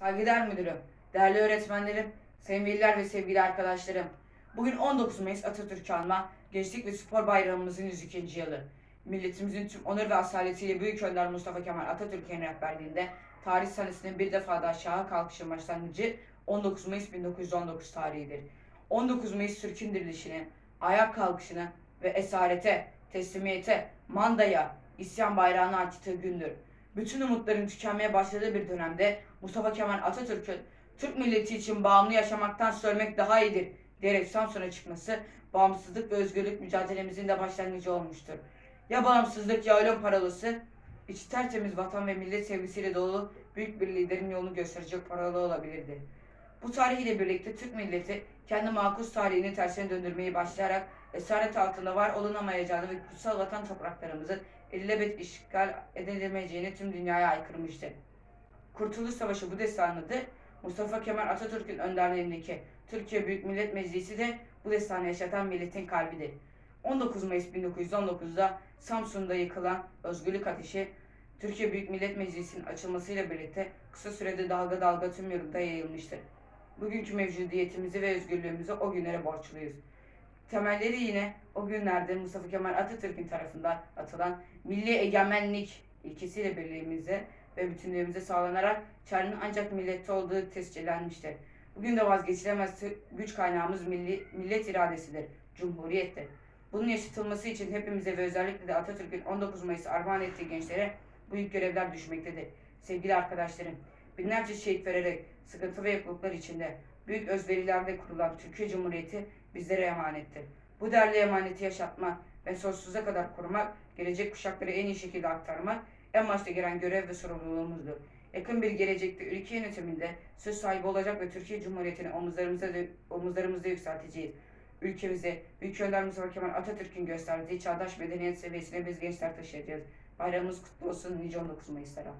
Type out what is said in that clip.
Saygıdeğer müdürüm, değerli öğretmenlerim, sayın veliler ve sevgili arkadaşlarım. Bugün 19 Mayıs Atatürk Anma Gençlik ve Spor Bayramımızın 102. yılı. Milletimizin tüm onur ve asaletiyle Büyük Önder Mustafa Kemal Atatürk'ün rehberliğinde tarih sahnesinin bir defa daha şaha kalkışın başlangıcı 19 Mayıs 1919 tarihidir. 19 Mayıs Türk'ün dirilişini, ayak kalkışını ve esarete, teslimiyete, mandaya, isyan bayrağını açtığı gündür. Bütün umutların tükenmeye başladığı bir dönemde Mustafa Kemal Atatürk'ün Türk milleti için bağımlı yaşamaktan söylemek daha iyidir diyerek Samsun'a çıkması bağımsızlık ve özgürlük mücadelemizin de başlangıcı olmuştur. Ya bağımsızlık ya ölüm parolası, içi tertemiz vatan ve millet sevgisiyle dolu büyük bir liderin yolunu gösterecek paralı olabilirdi. Bu tarih ile birlikte Türk milleti kendi makus tarihini tersine döndürmeyi başlayarak esaret altında var olunamayacağını ve kutsal vatan topraklarımızın illebet işgal edilemeyeceğini tüm dünyaya aykırmıştı. Kurtuluş Savaşı bu destanıdır. Mustafa Kemal Atatürk'ün önderliğindeki Türkiye Büyük Millet Meclisi de bu destanı yaşatan milletin kalbidir. 19 Mayıs 1919'da Samsun'da yıkılan özgürlük ateşi Türkiye Büyük Millet Meclisi'nin açılmasıyla birlikte kısa sürede dalga dalga tüm yurtta yayılmıştır. Bugünkü mevcudiyetimizi ve özgürlüğümüzü o günlere borçluyuz. Temelleri yine o günlerde Mustafa Kemal Atatürk'ün tarafından atılan milli egemenlik ilkesiyle birliğimize ve bütünlüğümüze sağlanarak çağrının ancak millette olduğu tescillenmiştir. Bugün de vazgeçilemez güç kaynağımız milli, millet iradesidir, cumhuriyettir. Bunun yaşatılması için hepimize ve özellikle de Atatürk'ün 19 Mayıs armağan ettiği gençlere büyük görevler düşmektedir. Sevgili arkadaşlarım, binlerce şehit vererek sıkıntı ve yokluklar içinde büyük özverilerle kurulan Türkiye Cumhuriyeti bizlere emanettir. Bu değerli emaneti yaşatmak ve sonsuza kadar korumak, gelecek kuşaklara en iyi şekilde aktarmak en başta gelen görev ve sorumluluğumuzdur. Yakın bir gelecekte ülke yönetiminde söz sahibi olacak ve Türkiye Cumhuriyeti'ni omuzlarımızda, omuzlarımızda yükselteceğiz. Ülkemize Büyük Önder Mustafa Kemal Atatürk'ün gösterdiği çağdaş medeniyet seviyesine biz gençler taşıyacağız. Bayramımız kutlu olsun nice 19 Mayıs'lara.